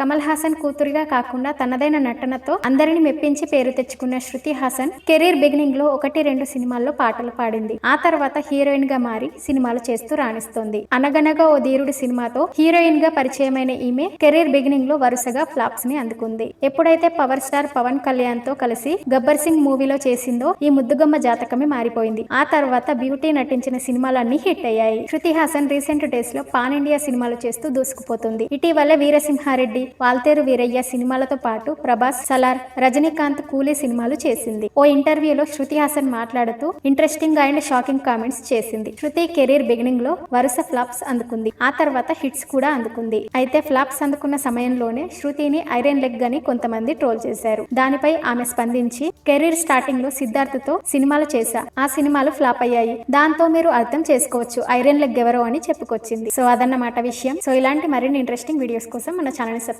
కమల్ హాసన్ కూతురిగా కాకుండా తనదైన నటనతో అందరిని మెప్పించి పేరు తెచ్చుకున్న శృతి హాసన్ కెరీర్ బిగినింగ్లో ఒకటి రెండు సినిమాల్లో పాటలు పాడింది. ఆ తర్వాత హీరోయిన్గా మారి సినిమాలు చేస్తూ రాణిస్తోంది. అనగనగా ఓ ధీరుడి సినిమాతో హీరోయిన్గా పరిచయమైన ఈమె కెరీర్ బిగినింగ్లో వరుసగా ఫ్లాప్స్ని అందుకుంది. ఎప్పుడైతే పవర్ స్టార్ పవన్ కళ్యాణ్తో కలిసి గబ్బర్ సింగ్ మూవీలో చేసిందో ఈ ముద్దుగమ్మ జాతకమే మారిపోయింది. ఆ తర్వాత బ్యూటీ నటించిన సినిమాలన్నీ హిట్ అయ్యాయి. శృతి హాసన్ రీసెంట్ డేస్లో పాన్ ఇండియా సినిమాలు చేస్తూ దూసుకుపోతుంది. ఇటీవల వీరసింహారెడ్డి వాల్తేరు వీరయ్య సినిమాలతో పాటు ప్రభాస్ సలార్ రజనీకాంత్ కూలీ సినిమాలు చేసింది. ఓ ఇంటర్వ్యూలో శృతి హాసన్ మాట్లాడుతూ ఇంట్రెస్టింగ్ అండ్ షాకింగ్ కామెంట్స్ చేసింది. శృతి కెరీర్ బిగినింగ్లో వరుస ఫ్లాప్స్ అందుకుంది. ఆ తర్వాత హిట్స్ కూడా అందుకుంది. అయితే ఫ్లాప్స్ అందుకున్న సమయంలోనే శృతిని ఐరన్ లెగ్ అని కొంతమంది ట్రోల్ చేశారు. దానిపై ఆమె స్పందించి కెరీర్ స్టార్టింగ్లో సిద్ధార్థ్తో సినిమాలు చేశా. ఆ సినిమాలు ఫ్లాప్ అయ్యాయి. దాంతో మీరు అర్థం చేసుకోవచ్చు. ఐరన్ లెగ్ ఎవరో అని చెప్పుకొచ్చింది. సో అదన్నమాట విషయం. సో ఇలాంటి మరిన్ని ఇంట్రెస్టింగ్ వీడియోస్ కోసం మన ఛానల్ సబ్స్క్రైబ్